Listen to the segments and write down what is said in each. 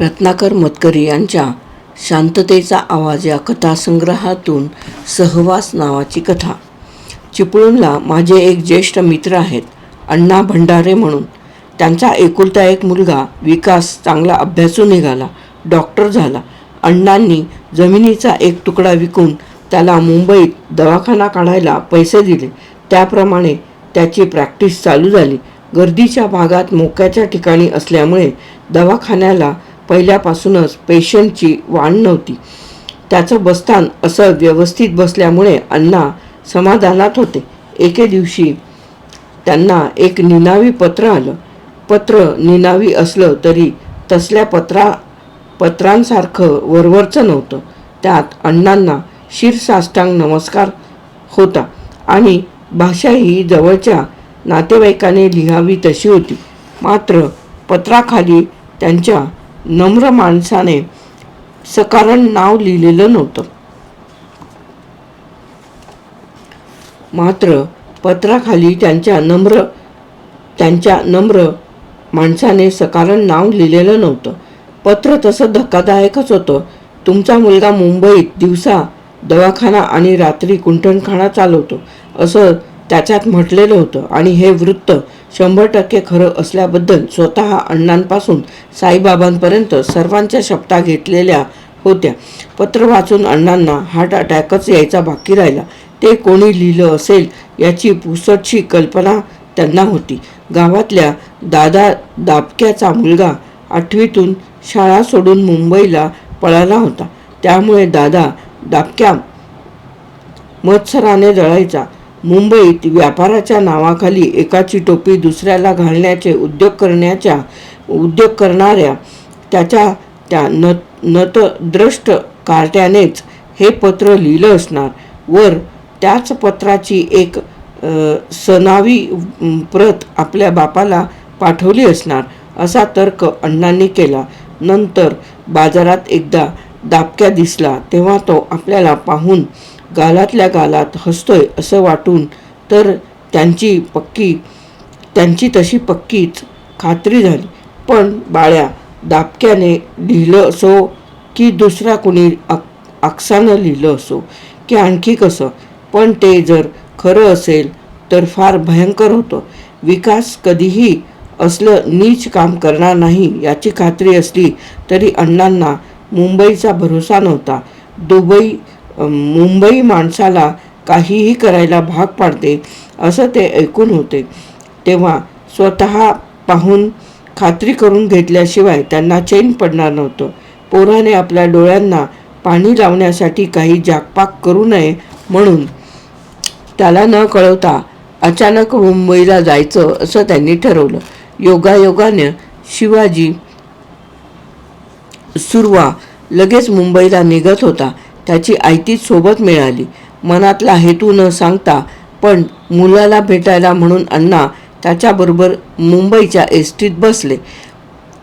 रत्नाकर मतकरी यांच्या शांततेचा आवाज या कथासंग्रहातून सहवास नावाची कथा. चिपळूणला माझे एक ज्येष्ठ मित्र आहेत अण्णा भंडारे म्हणून. त्यांचा एकुलता एक मुलगा विकास चांगला अभ्यासू निघाला डॉक्टर झाला. अण्णांनी जमिनीचा एक तुकडा विकून त्याला मुंबईत दवाखाना काढायला पैसे दिले. त्याप्रमाणे त्याची प्रॅक्टिस चालू झाली. गर्दीच्या भागात मोक्याच्या ठिकाणी असल्यामुळे दवाखान्याला पहिल्यापासूनच पेशंटची वाढ नव्हती. त्याचं बस्तान असं व्यवस्थित बसल्यामुळे अण्णा समाधानात होते. एके दिवशी त्यांना एक निनावी पत्र आलं. पत्र निनावी असलं तरी तसल्या पत्रा पत्रांसारखं वरवरचं नव्हतं. त्यात अण्णांना शिरसाष्टांग नमस्कार होता आणि भाषा ही जवळच्या नातेवाईकाने लिहावी तशी होती. मात्र पत्राखाली त्यांच्या नम्र माणसाने सकारण नाव लिहिलेलं नव्हतं. मात्र पत्राखाली त्यांच्या नम्र त्यांच्या नम्र माणसाने सकारण नाव लिहिलेलं नव्हतं. पत्र तसं धक्कादायकच होतं. तुमचा मुलगा मुंबईत दिवसा दवाखाना आणि रात्री कुंठणखाना चालवतो असं त्याच्यात म्हटलेलं होतं. आणि हे वृत्त शंभर टक्के खरं असल्याबद्दल स्वतः अण्णांपासून साईबाबांपर्यंत सर्वांच्या शपथा घेतलेल्या होत्या. पत्र वाचून अण्णांना हार्ट अटॅकच यायचा बाकी राहिला. ते कोणी लिहिलं असेल याची पुसटशी कल्पना त्यांना होती. गावातल्या दादा दाबक्याचा मुलगा आठवीतून शाळा सोडून मुंबईला पळाला होता. त्यामुळे दादा दाबक्या मत्सराने जळायचा. मुंबईत व्यापाराच्या नावाखाली एकाची टोपी दुसऱ्याला घालण्याचे उद्योग करण्याच्या उद्योग करणाऱ्या त्याच्या त्या न नतद्रष्ट कार्ट्यानेच हे पत्र लिहिलं असणार. वर त्याच पत्राची एक सनावी प्रत आपल्या बापाला पाठवली असणार असा तर्क अण्णांनी केला. नंतर बाजारात एकदा दाबक्या दिसला तेव्हा तो आपल्याला पाहून गालातल्या गालात हसतोय असं वाटून तर त्यांची पक्की त्यांची तशी पक्कीच खात्री झाली. पण बाळ्या दाबक्याने लिहिलं असो की दुसरा कुणी अक अक्सानं लिहिलं असो की आणखी कसं? पण ते जर खरं असेल तर फार भयंकर होतं. विकास कधीही असलं नीच काम करणार नाही याची खात्री असली तरी अण्णांना मुंबईचा भरोसा नव्हता. दुबई मुंबई माणसाला काहीही करायला भाग पाडते असं ते ऐकून होते. तेव्हा स्वतः पाहून खात्री करून घेतल्याशिवाय त्यांना चैन पडणार नव्हतं. पोराने आपल्या डोळ्यांना पाणी लावण्यासाठी काही जागपाक करू नये म्हणून त्याला न कळवता अचानक मुंबईला जायचं असं त्यांनी ठरवलं. योगायोगाने शिवाजी सुरवा लगेच मुंबईला निघत होता. त्याची आयतीच सोबत मिळाली. मनातला हेतू न सांगता पण मुलाला भेटायला म्हणून अण्णा त्याच्याबरोबर मुंबईच्या एस टीत बसले.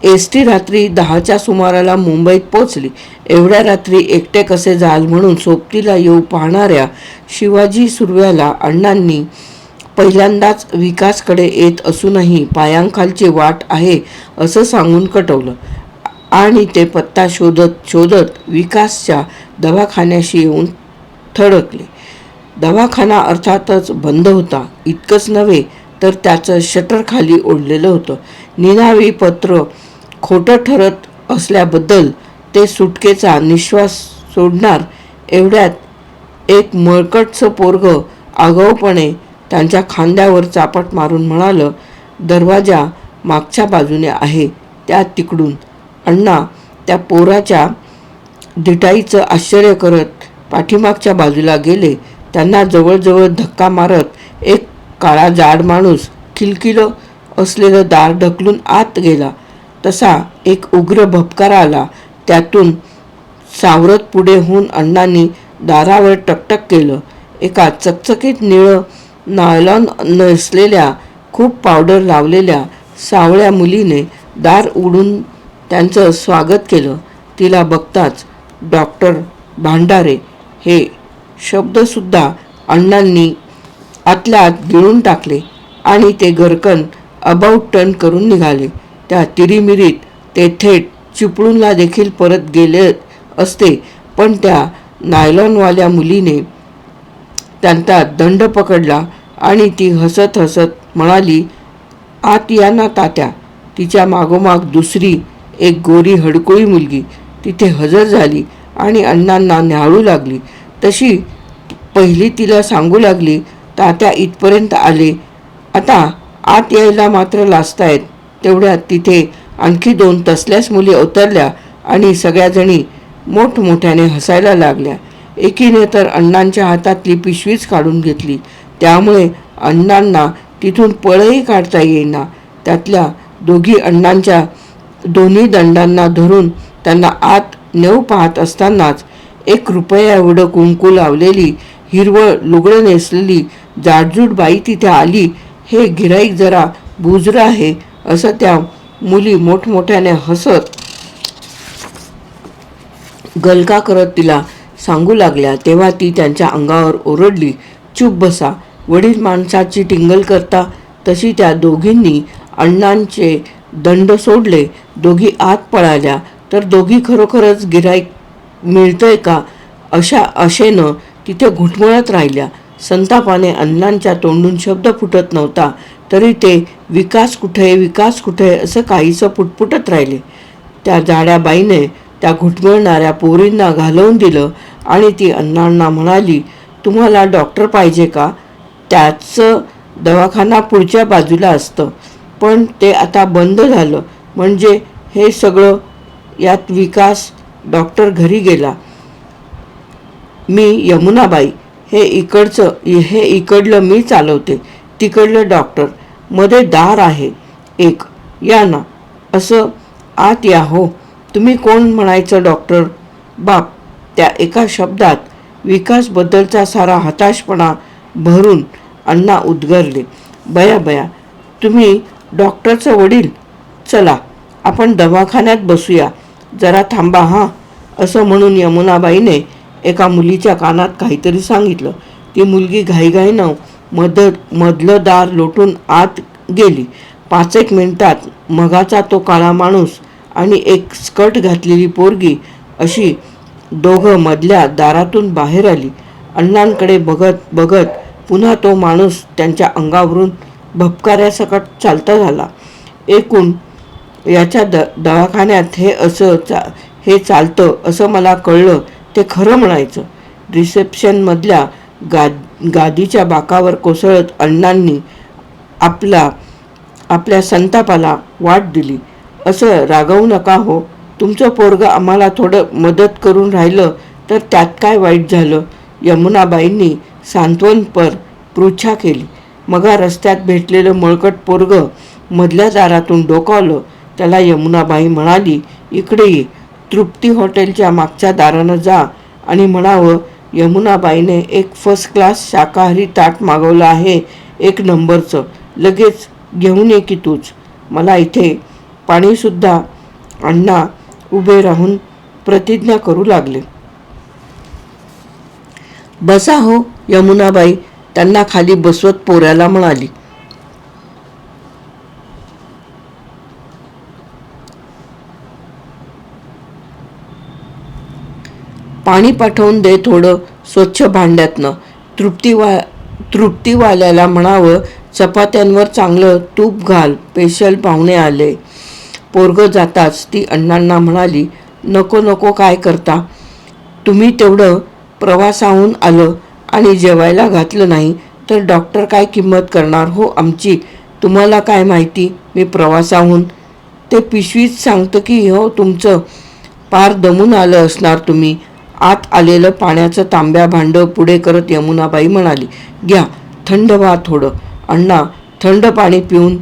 एस टी रात्री दहाच्या सुमाराला मुंबईत पोचली एवढ्या रात्री एकटे कसे जाल म्हणून सोबतीला येऊ पाहणाऱ्या शिवाजी सुर्व्याला अण्णांनी पहिल्यांदाच विकासकडे येत असूनही पायांखालची वाट आहे असं सांगून कटवलं. आणि ते पत्ता शोधत शोधत विकासच्या दवाखान्याशी येऊन थडकले. दवाखाना अर्थातच बंद होता. इतकंच नव्हे तर त्याचं शटर खाली ओढलेलं होतं. निनावी पत्र खोटं ठरत असल्याबद्दल ते सुटकेचा निश्वास सोडणार एवढ्यात एक मळकटचं पोरग आगाऊपणे त्यांच्या खांद्यावर चापट मारून म्हणालं दरवाजा मागच्या बाजूने आहे त्या तिकडून अण्णा त्या पोराच्या धिटाईचं आश्चर्य करत पाठीमागच्या बाजूला गेले. त्यांना जवळजवळ धक्का मारत एक काळा जाड माणूस खिलकिलं असलेलं दार ढकलून आत गेला. तसा एक उग्र भपकार आला. त्यातून सावरत पुढे होऊन अण्णांनी दारावर टकटक केलं. एका चकचकीत निळं नायलॉन नसलेल्या खूप पावडर लावलेल्या सावळ्या मुलीने दार उडून त्यांचं स्वागत केलं. तिला बघताच डॉक्टर भांडारे हे शब्दसुद्धा अण्णांनी आतल्या आत गिळून टाकले आणि ते गरकन अबाउट टर्न करून निघाले. त्या तिरीमिरीत ते थेट चिपळूणला देखील परत गेले असते पण त्या नायलॉनवाल्या मुलीने त्यांचा दंड पकडला आणि ती हसत हसत म्हणाली आत या ना तात्या तिच्या मागोमाग दुसरी एक गोरी हडकुळी मुलगी. तिथे हजर झाली आणि अण्णांना न्याहाळू लागली. तशी पहिली तिला सांगू लागली तात्या इथपर्यंत आले. आता आत यायला मात्र लाजतायत. तेवढ्यात तिथे आणखी दोन तसल्याच मुली उतरल्या आणि सगळ्याजणी मोठमोठ्याने हसायला लागल्या. एकीने तर अण्णांच्या हातातली पिशवीच काढून घेतली. त्यामुळे अण्णांना तिथून पळही काढता येईना. त्यातल्या दोघी अण्णांच्या दोन्ही दंडांना धरून त्यांना आत नेऊ पाहत असतानाच एक रुपया एवढं कुंकू लावलेली हिरवळ लुगडं नेसलेली जाडजूड बाई तिथे आली हे गिराईक जरा बुजरं आहे असं त्या मुली मोठमोठ्याने हसत गलका करत तिला सांगू लागल्या. तेव्हा ती त्यांच्या अंगावर ओरडली चूप बसा वडील माणसाची टिंगल करता तशी त्या दोघींनी अण्णांचे दंड सोडले दोघी आत पळाल्या. तर दोघी खरोखरच गिराईक मिळतंय का? अशा आशेनं तिथे घुटमळत राहिल्या. संतापाने अण्णांच्या तोंडून शब्द फुटत नव्हता. तरी ते विकास कुठे विकास कुठे असं काहीसं पुटपुटत राहिले. त्या जाड्या बाईने त्या घुटमळणाऱ्या पोरींना घालवून दिलं आणि ती अण्णांना म्हणाली तुम्हाला डॉक्टर पाहिजे का? त्याचं दवाखाना पुढच्या बाजूला असतं. पण ते आता बंद झालं. म्हणजे हे सगळं यात विकास डॉक्टर घरी गेला. मी यमुनाबाई हे इकडचं हे इकडलं मी चालवते. तिकडलं डॉक्टरमध्ये दार आहे. एक या ना. असं आत या हो. तुम्ही कोण म्हणायचं डॉक्टर? बाप त्या एका शब्दात विकासबद्दलचा सारा हताशपणा भरून अण्णा उद्गरले. बया बया तुम्ही डॉक्टरचं वडील चला आपण दवाखान्यात बसूया. जरा थांबा हां असं म्हणून यमुनाबाईने एका मुलीच्या कानात काहीतरी सांगितलं. ती मुलगी घाईघाईनं मदत मधलं दार लोटून आत गेली. पाच एक मिनिटात मगाचा तो काळा माणूस आणि एक स्कर्ट घातलेली पोरगी अशी दोघं मधल्या दारातून बाहेर आली. अण्णांकडे बघत बघत पुन्हा तो माणूस त्यांच्या अंगावरून भपकाऱ्यासकट चालता झाला. एकूण याच्या द दवाखान्यात हे असं चा हे चालतं असं मला कळलं. ते खरं म्हणायचं. रिसेप्शनमधल्या गा गादीच्या बाकावर कोसळत अण्णांनी आपला आपल्या संतापाला वाट दिली. असं रागवू नका हो. तुमचं पोरगं आम्हाला थोडं मदत करून राहिलं तर त्यात काय वाईट झालं? यमुनाबाईंनी सांत्वनपर पृच्छा केली. मगा रस्त्यात भेटलेलं मळकट पोरग मधल्या दारातून डोकावलं. त्याला यमुनाबाई म्हणाली इकडे ये तृप्ती हॉटेलच्या मागच्या दारानं जा. आणि म्हणावं यमुनाबाईने एक फर्स्ट क्लास शाकाहारी ताट मागवलं आहे एक नंबरचं. लगेच घेऊन ये की तूच. मला इथे पाणीसुद्धा अण्णा उभे राहून प्रतिज्ञा करू लागले. बसा हो यमुनाबाई. त्यांना खाली बसवत पोऱ्याला म्हणाली. पाणी पाठवून दे थोडं स्वच्छ भांड्यातनं. तृप्तीवा तृप्तीवाल्याला म्हणावं चपात्यांवर चांगलं तूप घाल स्पेशल पाहुणे आले. पोरगं जाताच ती अण्णांना म्हणाली नको नको काय करता? तुम्ही तेवढं प्रवासाहून आलं आणि जेवायला घातलं नाही तर डॉक्टर काय किंमत करणार हो आमची? तुम्हाला काय माहिती? मी प्रवासाहून. ते पिशवीत सांगतं की हो तुमचं पार दमून आलं असणार तुम्ही. आत आलेलं पाण्याचं तांब्या भांडं पुढे करत यमुनाबाई म्हणाली घ्या थंड व्हा थोडं. अण्णा थंड पाणी पिऊन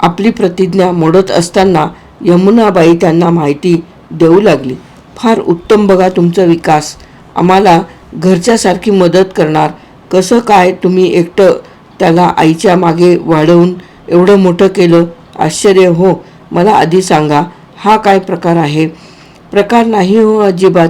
आपली प्रतिज्ञा मोडत असताना यमुनाबाई त्यांना माहिती देऊ लागली. फार उत्तम बघा तुमचा विकास. आम्हाला घरच्यासारखी मदत करणार. कसं काय तुम्ही एकटं त्याला आईच्या मागे वाढवून एवढं मोठं केलं? आश्चर्य हो. मला आधी सांगा हा काय प्रकार आहे? प्रकार नाही हो अजिबात.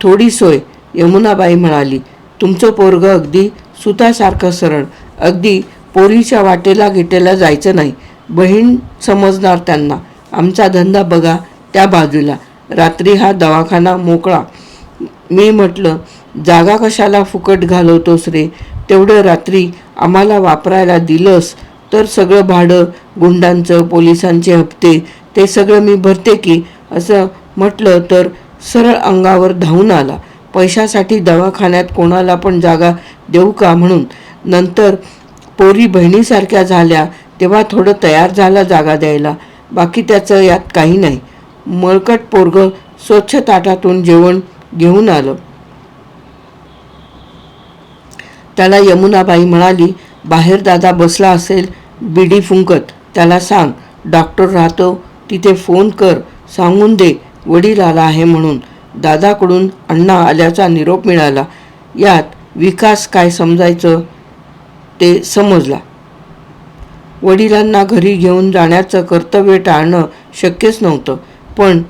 थोडी सोय यमुनाबाई म्हणाली. तुमचं पोरगं अगदी सुतासारखं सरळ. अगदी पोरीच्या वाटेला गिटेला जायचं नाही. बहीण समजणार त्यांना. आमचा धंदा बघा त्या बाजूला. रात्री हा दवाखाना मोकळा. मी म्हटलं जागा कशाला फुकट घालवतोस रे? तेवढं रात्री आम्हाला वापरायला दिलंस तर सगळं भाडं गुंडांचं पोलिसांचे हप्ते ते सगळं मी भरते की? असं म्हटलं तर सरळ अंगावर धावून आला. पैशासाठी दवाखान्यात कोणाला पण जागा देऊ का म्हणून? नंतर पोरी बहिणीसारख्या झाल्या तेव्हा थोडं तयार झाला जागा द्यायला. बाकी त्याचं यात काही नाही. मळकट पोरग स्वच्छ ताटातून जेवण घेऊन आलं. त्याला यमुनाबाई म्हणाली बाहेर दादा बसला असेल बिडी फुंकत. त्याला सांग डॉक्टर राहतो तिथे फोन कर सांगून दे वडील आला आहे म्हणून. दादाकडून अण्णा आल्याचा निरोप मिळाला. यात विकास काय समजायचं ते समजला. वडिलांना घरी घेऊन जाण्याचं कर्तव्य टाळणं शक्यच नव्हतं. पण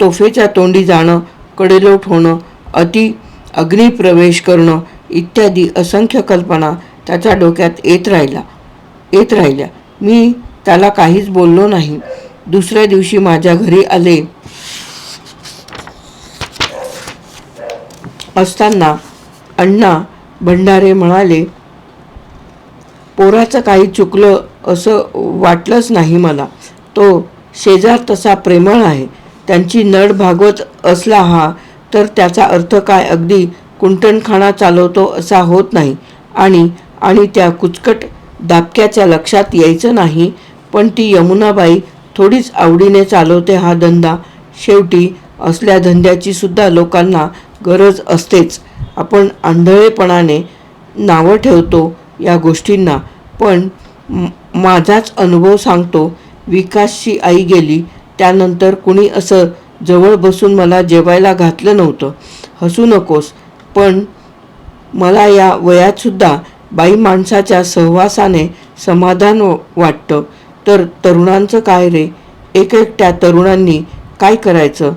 तोफेच्या तोंडी जाणं कडेलोट होणं अति अग्निप्रवेश करणं इत्यादी असंख्य कल्पना त्याच्या डोक्यात येत राहिला येत राहिल्या. मी त्याला काहीच बोललो नाही. दुसऱ्या दिवशी माझ्या घरी आले. असताना अण्णा भंडारे म्हणाले पोराचं काही चुकलं असं वाटलंच नाही मला. तो शेजार तसा प्रेमळ आहे. त्यांची नड भागवत असला हा तर त्याचा अर्थ काय अगदी कुंटणखाना चालवतो असा होत नाही आणि आणि त्या कुचकट दाबक्याच्या लक्षात यायचं नाही पण ती यमुनाबाई थोडीच आवडीने चालवते हा धंदा. शेवटी असल्या धंद्याची सुद्धा लोकांना गरज असतेच. आपण आंधळेपणाने नावं ठेवतो या गोष्टींना पण माझाच अनुभव सांगतो. विकासची आई गेली त्यानंतर कुणी असं जवळ बसून मला जेवायला घातलं नव्हतं. हसू नकोस पण मला या वयातसुद्धा बाई माणसाच्या सहवासाने समाधान वाटतं. तर तरुणांचं काय रे? एक एकट्या तरुणांनी काय करायचं?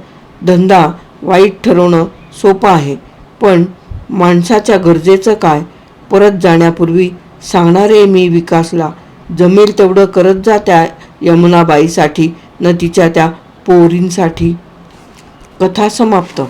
धंदा वाईट ठरवणं सोपं आहे. पण माणसाच्या गरजेचं काय? परत जाण्यापूर्वी सांगणारे मी विकासला जमेल तेवढं करत जा त्या यमुनाबाईसाठी न तिच्या त्या पोरींसाठी. कथा समाप्त.